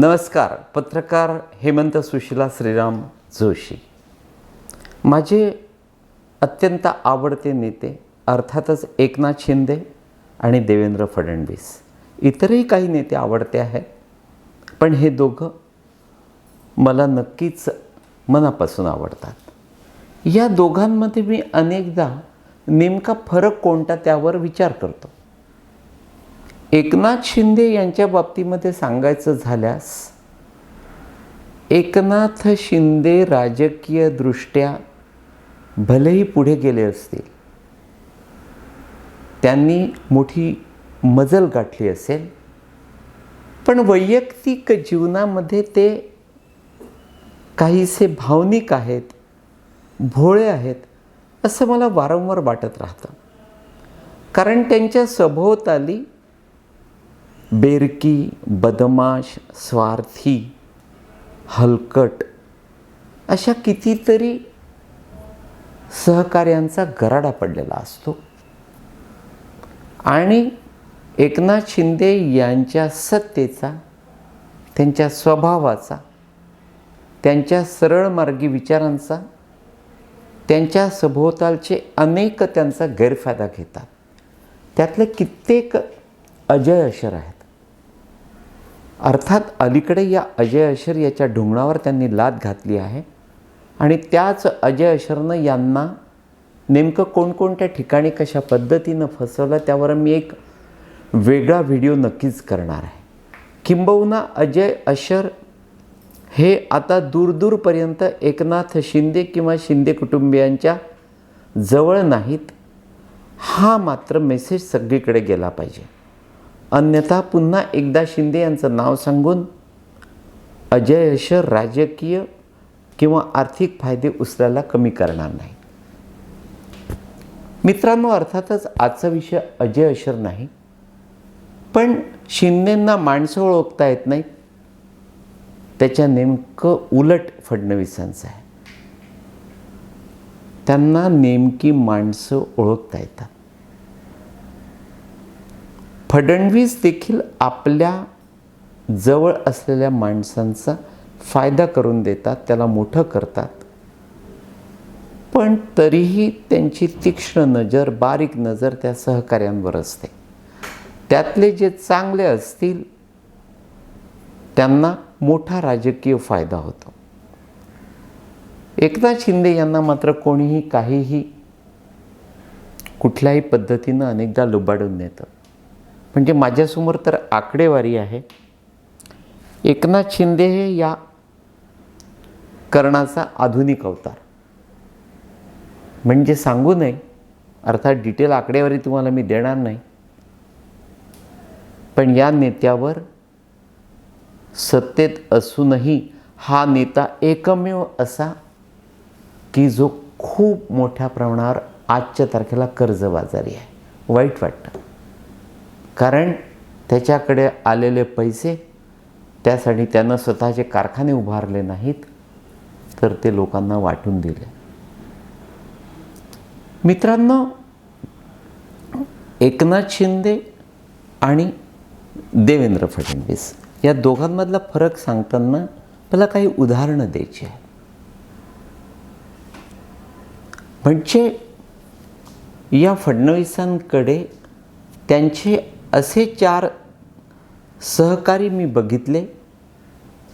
नमस्कार पत्रकार हेमंत सुशिला श्रीराम जोशी. माझे अत्यंत आवडते नेते अर्थातच एकनाथ शिंदे आणि देवेंद्र फडणवीस. इतरही काही नेते आवडते आहेत पण हे दोघं मला नक्कीच मनापासून आवडतात. या दोघांमध्ये मी अनेकदा नेमका फरक कोणता त्यावर विचार करतो. एकनाथ शिंदे यांच्या बाबतीमध्ये सांगायचं झाल्यास एकनाथ शिंदे राजकीयदृष्ट्या भलेही पुढे गेले असतील त्यांनी मोठी मजल गाठली असेल पण वैयक्तिक जीवनामध्ये ते काहीसे भावनिक आहेत भोळे आहेत असं मला वारंवार वाटत राहतं. कारण त्यांच्या सभोवताली बेरकी बदमाश स्वार्थी हलकट अशा कितीतरी सहकार्यांचा गराडा पडलेला असतो. आणि एकनाथ शिंदे यांच्या सत्तेचा त्यांच्या स्वभावाचा त्यांच्या सरळ मार्गी विचारांचा त्यांच्या सभोवतालचे अनेक त्यांचा गैरफायदा घेतात. त्यातले कित्येक अजय अशर आहेत. अर्थात अलीकडे या अजय अशर याच्या ढोंगणावर त्यांनी लाद घातली आहे. आणि त्याच अजय अशरनं यांना नेमकं कोणकोणत्या ठिकाणी कशा पद्धतीनं फसवलं त्यावर मी एक वेगळा व्हिडिओ नक्कीच करणार आहे. किंबहुना अजय अशर हे आता दूरदूरपर्यंत एकनाथ शिंदे किंवा शिंदे कुटुंबियांच्या जवळ नाहीत. हा मात्र मेसेज सगळीकडे गेला पाहिजे. अन्यथा पुन्हा एकदा शिंदे यांचं नाव सांगून अजय अशर राजकीय किंवा आर्थिक फायदे उचलायला कमी करणार नाही. मित्रांनो अर्थातच आजचा विषय अजय अशर नाही. पण शिंदेंना माणसं ओळखता येत नाहीत. त्याच्या नेमकं उलट फडणवीसांचं आहे. त्यांना नेमकी माणसं ओळखता येतात. फडणवीस देखील आपल्या जवळ असलेल्या माणसांचा फायदा करून देतात त्याला मोठं करतात. पण तरीही त्यांची तीक्ष्ण नजर बारीक नजर त्या सहकार्यांवर असते. त्यातले जे चांगले असतील त्यांना मोठा राजकीय फायदा होतो. एकनाथ शिंदे यांना मात्र कोणीही काहीही कुठल्याही पद्धतीनं अनेकदा लुबाडून नेतं. म्हणजे माझ्यासमोर तर आकडेवारी आहे. एकनाथ शिंदे हे या कर्णाचा आधुनिक अवतार. म्हणजे सांगू नये अर्थात डिटेल आकडेवारी तुम्हाला मी देणार नाही. पण या नेत्यावर सत्तेत असूनही हा नेता एकमेव असा की जो खूप मोठ्या प्रमाणावर आजच्या तारखेला कर्जबाजारी आहे. वाईट वाटतं. कारण त्याच्याकडे आलेले पैसे त्यासाठी त्यानं स्वतःचे कारखाने उभारले नाहीत तर ते लोकांना वाटून दिले. मित्रांनो एकनाथ शिंदे आणि देवेंद्र फडणवीस या दोघांमधला फरक सांगताना मला काही उदाहरणं द्यायची आहे म्हणजे या फडणवीसांकडे त्यांचे असे चार सहकारी मी बघितले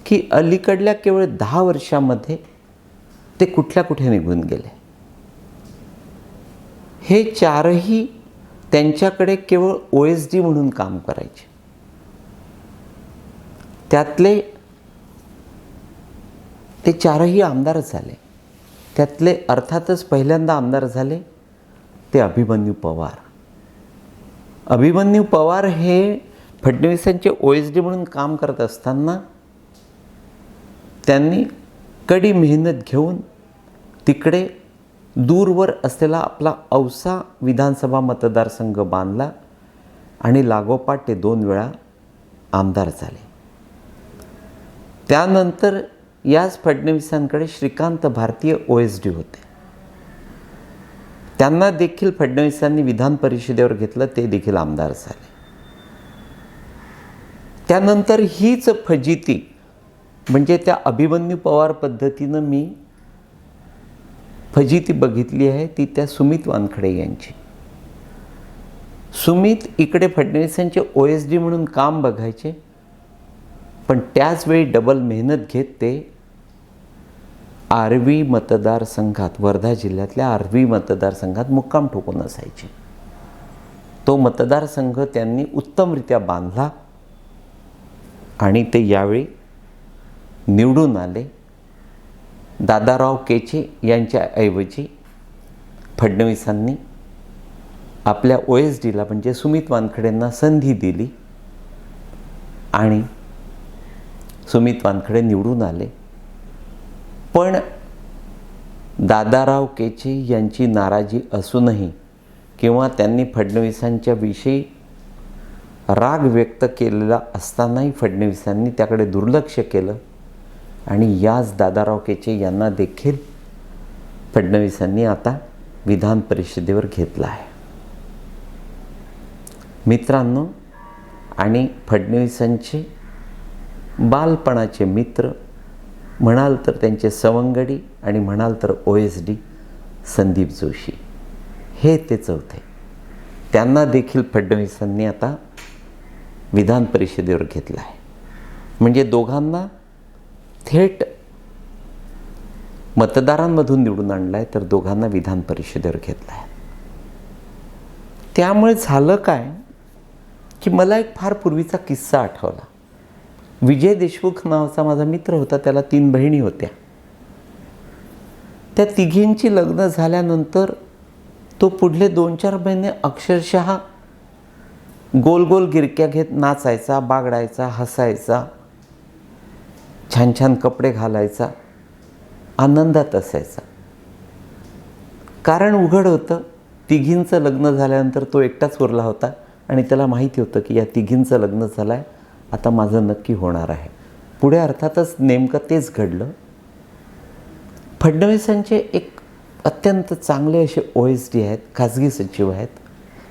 की अलीकडल्या केवळ दहा वर्षामध्ये ते कुठल्या कुठे निघून गेले. हे चारही त्यांच्याकडे केवळ ओ एस डी म्हणून काम करायचे. त्यातले ते चारही आमदार झाले. त्यातले अर्थातच पहिल्यांदा आमदार झाले ते अभिमन्यू पवार. अभिमन्यू पवार हे फडणवीसांचे ओ एस डी म्हणून काम करत असताना त्यांनी कडी मेहनत घेऊन तिकडे दूरवर असलेला आपला औसा विधानसभा मतदारसंघ बांधला आणि लागोपाठ ते दोन वेळा आमदार झाले. त्यानंतर याच फडणवीसांकडे श्रीकांत भारतीय ओ एस डी होते. त्यांना देखील फडणवीसांनी विधान परिषदेवर घेतलं ते देखील आमदार झाले. त्यानंतर हीच फजिती म्हणजे त्या अभिमन्यू पवार पद्धतीनं मी फजिती बघितली आहे ती त्या सुमित वानखडे यांची. सुमित इकडे फडणवीसांचे ओ एस डी म्हणून काम बघायचे पण त्याचवेळी डबल मेहनत घेत ते आर्वी मतदारसंघात वर्धा जिल्ह्यातल्या आर्वी मतदारसंघात मुक्काम ठोकून असायचे. तो मतदारसंघ त्यांनी उत्तमरित्या बांधला आणि ते यावेळी निवडून आले. दादाराव केचे यांच्याऐवजी फडणवीसांनी आपल्या ओ एस डीला म्हणजे सुमित वानखडेंना संधी दिली आणि सुमित वानखडे निवडून आले. पण दादाराव केचे यांची नाराजी असूनही किंवा त्यांनी फडणवीसांच्या विषयी राग व्यक्त केलेला असतानाही फडणवीसांनी त्याकडे दुर्लक्ष केलं आणि याच दादाराव केचे यांना देखील फडणवीसांनी आता विधान परिषदेवर घेतला आहे. मित्रांनो आणि फडणवीसांचे बालपणाचे मित्र म्हणाल तर त्यांचे सवंगडी आणि म्हणाल तर O S D Sandeep Joshi. हे ते चौथे. त्यांना देखील फडणवीसांनी आता विधान परिषदेवर घेतलं आहे. म्हणजे दोघांना थेट मतदारांमधून निवडून आणलं आहे तर दोघांना विधान परिषदेवर घेतलं आहे त्यामुळे झालं काय की मला एक फार पूर्वीचा किस्सा आठवला. विजय देशमुख नावाचा माझा मित्र होता त्याला तीन बहिणी होत्या. त्या तिघींची लग्न झाल्यानंतर तो पुढले दोन चार महिने अक्षरशः गोल गोल गिरक्या घेत नाचायचा बागडायचा हसायचा छान छान कपडे घालायचा आनंदात असायचा. कारण उघड होतं तिघींचं लग्न झाल्यानंतर तो एकटाच उरला होता आणि त्याला माहिती होतं की या तिघींचं लग्न झालं आहे आता माझं नक्की होणार आहे. पुढे अर्थातच नेमकं तेच घडलं. फडणवीसांचे एक अत्यंत चांगले असे ओ एस डी आहेत खाजगी सचिव आहेत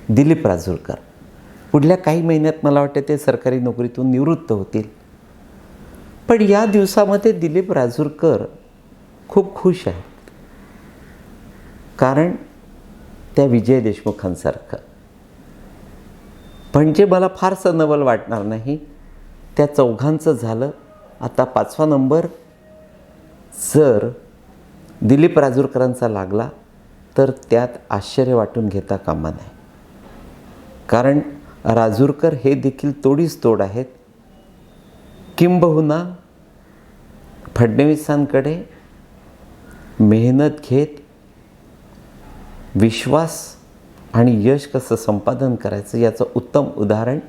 दिलीप राजूरकर. पुढल्या काही महिन्यात मला वाटतं ते सरकारी नोकरीतून निवृत्त होतील. पण या दिवसामध्ये दिलीप राजूरकर खूप खुश आहेत. कारण त्या विजय देशमुखांसारखं. म्हणजे मला फारसं नवल वाटणार नाही त्या चौघांचं झालं. आता पाचवा नंबर जर दिलीप राजूरकरांचा लागला तर त्यात आश्चर्य वाटून घेता कामा नये. कारण राजूरकर हे देखील तोडीस तोड आहेत. किंबहुना फडणवीसांकडे मेहनत घेत विश्वास आणि यश कसं संपादन करायचं याचं उत्तम उदाहरण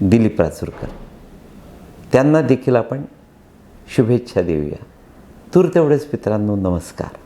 दिलीप राजूरकर. त्यांना देखील आपण शुभेच्छा देऊया. तूर तेवढेच मित्रांनो नमस्कार.